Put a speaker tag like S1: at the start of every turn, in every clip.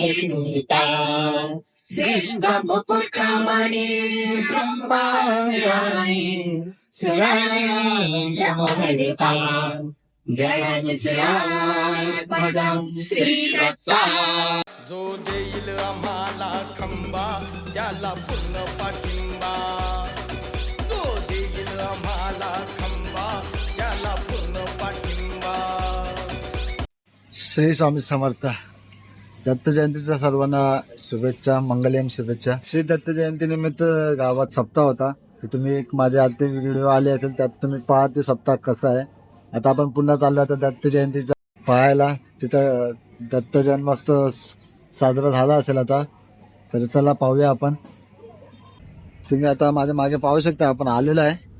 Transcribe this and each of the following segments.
S1: सीता सिंहमुकुटमणि ब्रह्माणी सुरहरिता जय श्रीराम श्रीदत्ता
S2: जो देईल आम्हाला खंबा त्याला पूर्ण पाठिंबा जो देईल आम्हाला खंबा त्याला पूर्ण पाठिंबा
S3: श्री स्वामी समर्थ दत्त जयंतीच्या सर्वांना शुभेच्छा मंगलम शुभेच्छा. श्री दत्त जयंती निमित्त गावात सप्ताह होता. तर तुम्ही एक माझ्या आते व्हिडिओ आले असेल त्यात तुम्ही पहा ते सप्ताह कसा आहे. आता आपण पुन्हा चाललो आता दत्त जयंतीचा पाहायला. तिथं दत्त जन्मोत्सव साजरा झाला असेल आता. तर चला पाहूया आपण. तुम्ही आता माझ्या मागे पाहू शकता आपण आलेलो आहे.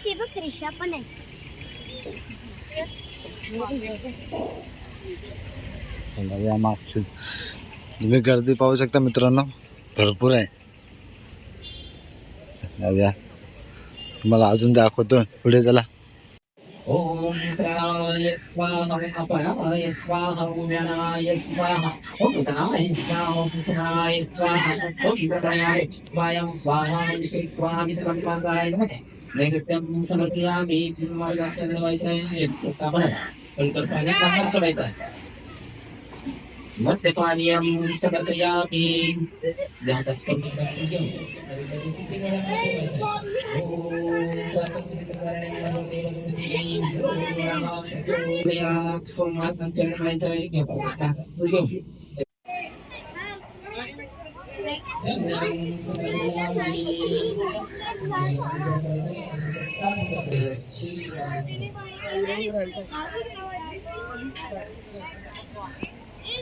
S4: हे ती बघ त्रिशा पण आहे.
S3: या मागचे. तुम्ही गर्दी पाहू शकता मित्रांनो. भरपूर आहे. या. तुम्हाला अजून दाखवतो. पुढे चला.
S1: प्राणाय स्वाहा अपराय स्वाहा उम्यानाय स्वाहा स्वाहा ॐ विप्रयाय वायं स्वाहा श्री स्वामी समर्पकाय नमः नैवेद्यं समर्पयामि मार्गार्थं वैसाय उत्तमः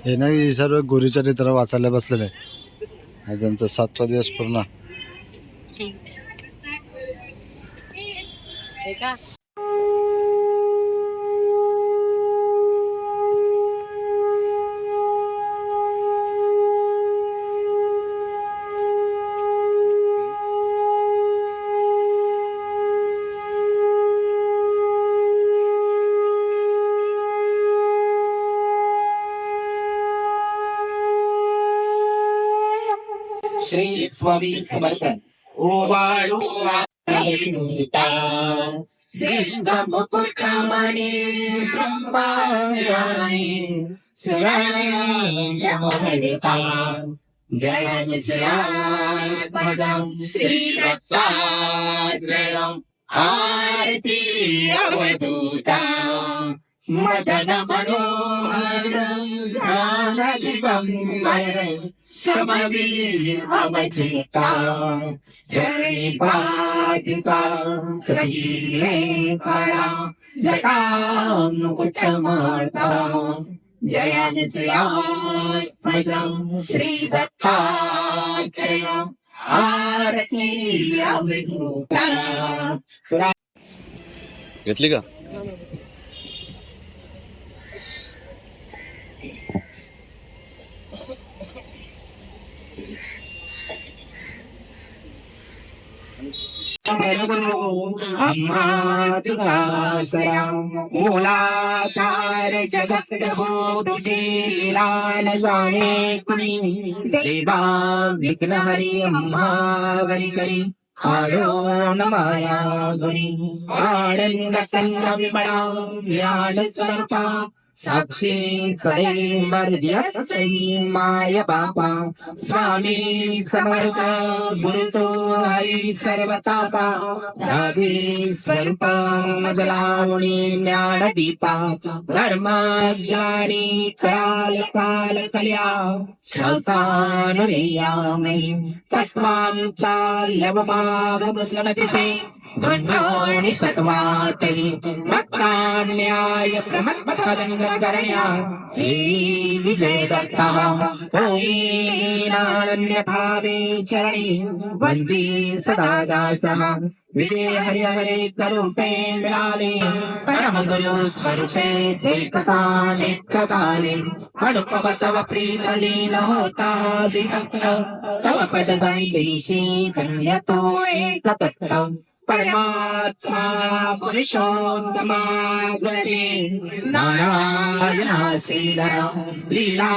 S3: हे नाही सर्व गोरीच्या गुरुचरित्र वाचायला बसलेले आहे. हा त्यांचा सातवा दिवस पूर्ण
S1: श्री स्वामी समर्थ ओवाळू सीता सिंहमुकुटमणि ब्रह्माणी सुरहरिता जय श्रीराम श्रीदत्तात्रेयम् आरती अवधूता मदन मनोहर ध्यानदिगम्बर समवीर अवचिता चरणी पादिका कहिले फळा जटा श्री दत्तात्रेयम् आरती अवधूता
S3: घेतली का?
S1: अम्मा तुझा मूलाधार जगत हो तुझे लाल जाणे कुणी? देवा विघ्न हरी अम्मा वरी करी। आयो माया गुरी आनंद कन्न विमळा स्वरूपा। साक्षी सदै माय बापा स्वामी समर्थ गुरुतो हरी सर्वतापा राधे स्वरूप मजलावणी ज्ञान दीपा धर्म ज्ञानी काल काल कल्या श्रवसानुरेयामि तस्मांचा लवमागमसनदिसे ब्रह्मणि सत्वातै वक्तान्याय प्रमत्पदङ्गकरण्या हे विजयदत्तः। ओयेनानन्यभावे चरणे वन्दे सदा दासः विजय हरि हरे करूपे मिलाले परमगुरु स्वरूपे एकता नित्यकाले हडुपव तव प्रीतलीन होता दितक्र तव पद सन्देशे कन्यतो एकतत्र परमात्मा पुरुषोत्तमा गुणते नारायणासीदर लीला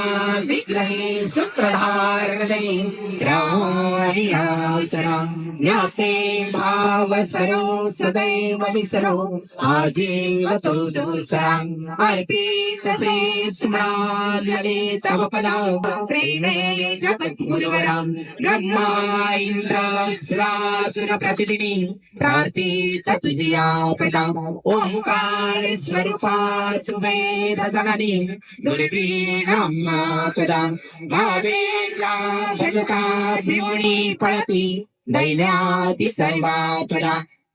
S1: विग्रहे सूत्रधारणे रायाचरा ज्ञाते भाव सरो सदैव विसरो। आजीवतो तो दोसराम् अर्पितसे स्मराजले तव पदा। प्रेमे जगद्गुरुवराम् ब्रह्मा इन्द्रासुर प्रतिदिनी प्रार्थित तुझिया ओंकार स्वरूपा सुवेद जननी दुर्बीणम्मा कदा भावेला भजता भिवणी पळती दैन्याति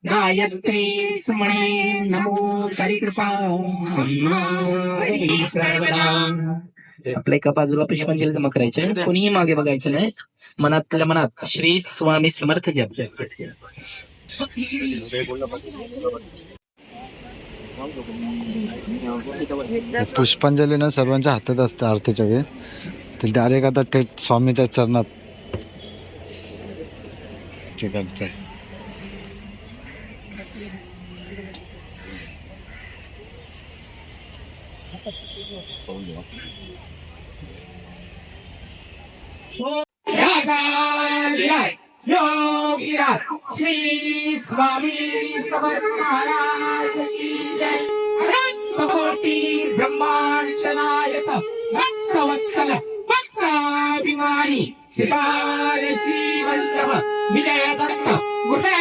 S1: गायत्री नमो करिकृपा सर्वदा।
S5: आपल्या एका बाजूला पुष्पांजली जमा करायचे कोणीही मागे बघायचं नाही. मनातल्या मनात श्री स्वामी समर्थ जप.
S3: पुष्पांजली ना सर्वांच्या हातात असते आरतीच्या वेळी. तर डायरेक्ट आता थेट स्वामीच्या चरणात. ठीक
S1: போகிறார் ஸ்ரீ சுவாமி சமர்நாராயணி பிரம்மாண்ட நாயக பக்தவத்சல பக்தாபிமானி சிவாய ஸ்ரீவல்லவ விஜயதத்த குணே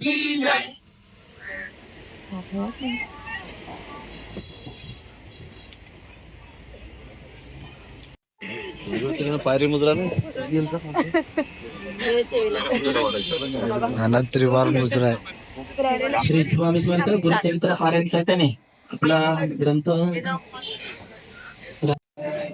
S1: जय
S3: आणि त्रिवार मुजरा आहे
S5: श्री स्वामी समर्थ गुरुचरित्र पारायण करताना आपला ग्रंथ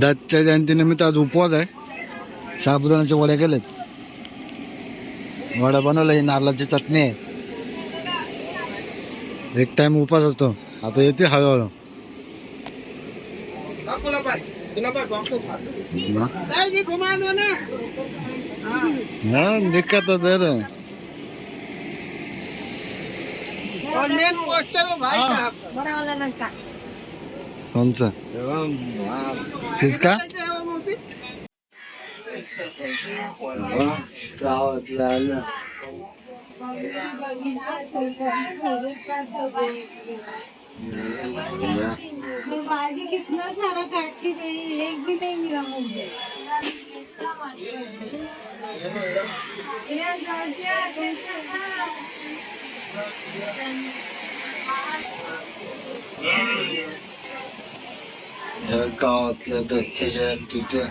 S3: दत्त जयंतीनिमित्त आज उपवास आहे. साबुदाण्याच्या वड्या केल्यात. वड्या बनवल्या ही नारळाची चटणी आहे. एक टाइम उपास असतो. आता येते हळूहळू. हा दिक्कत है. दे कोणचं हिसका
S4: माझी कितना सारा काटली गई एक भी नहीं मिला मुझे
S3: Yeah. 高天盾
S4: 天生地盾